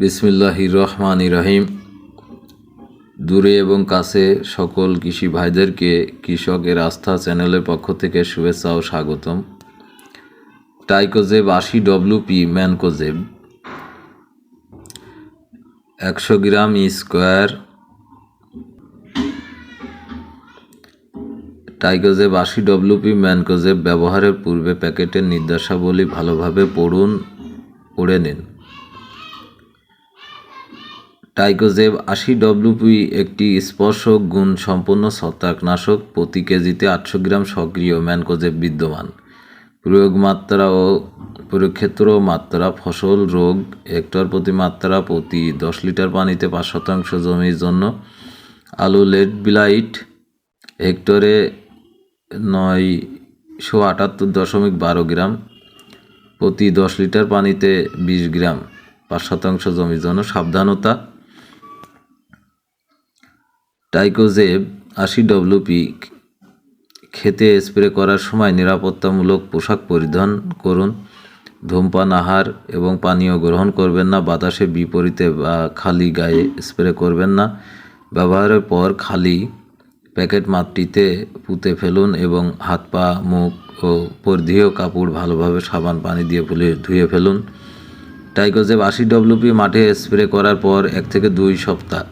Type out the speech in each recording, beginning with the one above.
বিসমিল্লাহির রহমান রহিম দূরে এবং কাছে সকল কৃষি ভাইদেরকে কৃষকের আস্থা চ্যানেলের পক্ষ থেকে শুভেচ্ছা ও স্বাগতম। টাইকোজেব আশি ডব্লিউপি ম্যানকোজেব। একশো গ্রাম স্কোয়ার। টাইকোজেব আশি ডব্লিউপি ম্যানকোজেব ব্যবহারের পূর্বে প্যাকেটের নির্দেশাবলী ভালোভাবে পড়ুন, পড়ে নিন। টাইকোজেব আশি ডব্লিউপি একটি স্পর্শক গুণ সম্পন্ন ছত্রাকনাশক প্রতি কেজিতে আটশো গ্রাম সক্রিয় ম্যানকোজেব বিদ্যমান। প্রয়োগ মাত্রা ও প্রয়োগক্ষেত্র মাত্রা, ফসল, রোগ, হেক্টর প্রতি মাত্রা প্রতি দশ লিটার পানিতে পাঁচ শতাংশ জমির জন্য। আলু লেড বিলাইট হেক্টরে নয়শো আটাত্তর দশমিক বারো গ্রাম। প্রতি দশ লিটার পানিতে বিশ গ্রাম, পাঁচ শতাংশ জমির জন্য। সাবধানতা টাইকোজেব আশি ডব্লিউপি খেতে স্প্রে করার সময় নিরাপত্তামূলক পোশাক পরিধান করুন, ধূমপান, আহার এবং পানীয় গ্রহণ করবেন না, বাতাসে বিপরীতে বা খালি গায়ে স্প্রে করবেন না। ব্যবহারের পর খালি প্যাকেট মাটিতে পুঁতে ফেলুন এবং হাত, পা, মুখ ও পরিধেয় কাপড় ভালোভাবে সাবান, পানি দিয়ে ফুলে ধুয়ে ফেলুন। টাইকোজেব আশি ডব্লিউপি মাঠে স্প্রে করার পর এক থেকে দুই সপ্তাহ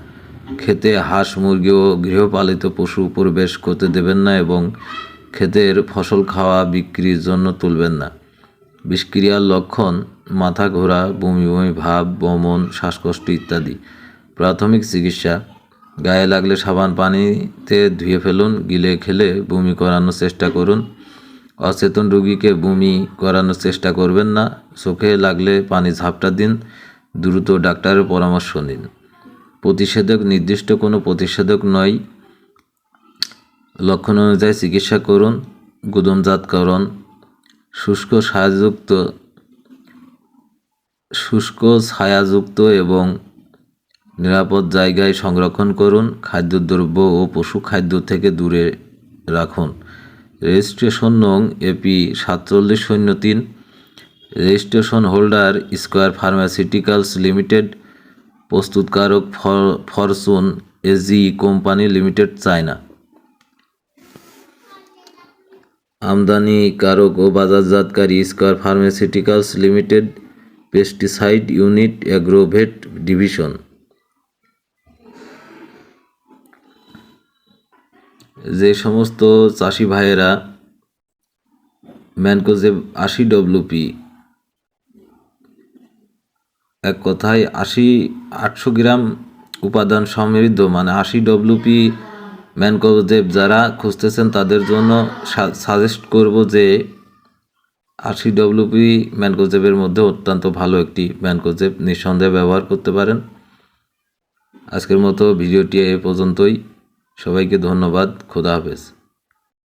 খেতে হাঁস মুরগি ও গৃহপালিত পশু প্রবেশ করতে দেবেন না এবং ক্ষেতের ফসল খাওয়া বিক্রির জন্য তুলবেন না। বিষক্রিয়ার লক্ষণ মাথা ঘোরা, বমি বমি ভাব, বমন, শ্বাসকষ্ট ইত্যাদি। প্রাথমিক চিকিৎসা। গায়ে লাগলে সাবান, পানিতে ধুয়ে ফেলুন, গিলে খেলে বমি করানোর চেষ্টা করুন। অচেতন রোগীকে বমি করানোর চেষ্টা করবেন না। চোখে লাগলে পানি ঝাপটা দিন। দ্রুত ডাক্তারের পরামর্শ নিন। প্রতিষেধক, নির্দিষ্ট কোনো প্রতিষেধক নয়। লক্ষণ অনুযায়ী চিকিৎসা করুন, গুদমজাতকরণ, শুষ্ক ছায়াযুক্ত শুষ্ক ছায়াযুক্ত এবং নিরাপদ জায়গায় সংরক্ষণ করুন খাদ্যদ্রব্য ও পশু খাদ্য থেকে দূরে রাখুন। রেজিস্ট্রেশন নং এপি সাতচল্লিশ শূন্য তিন। Registration holder square pharmaceuticals limited প্রস্তুতকারক fortune AG company limited, China. আমদানিকারক ও বাজারজাতকারী square pharmaceuticals limited pesticide unit agrovet division. যে সমস্ত চাষি ভাইয়েরা ম্যানকোজেব আশি ডব্লিউপি এক কথায় আশি, আটশো গ্রাম উপাদান সমৃদ্ধ মানে আশি ডব্লিউপি ম্যানকোজেব যারা খুঁজতেছেন তাদের জন্য সাজেস্ট করব যে আশি ডব্লিউপি ম্যানকোজেবের মধ্যে অত্যন্ত ভালো একটি ম্যানকোজেব নিঃসন্দেহে ব্যবহার করতে পারেন। আজকের মতো ভিডিওটি এ পর্যন্তই। সবাইকে ধন্যবাদ। খোদা হাফেজ।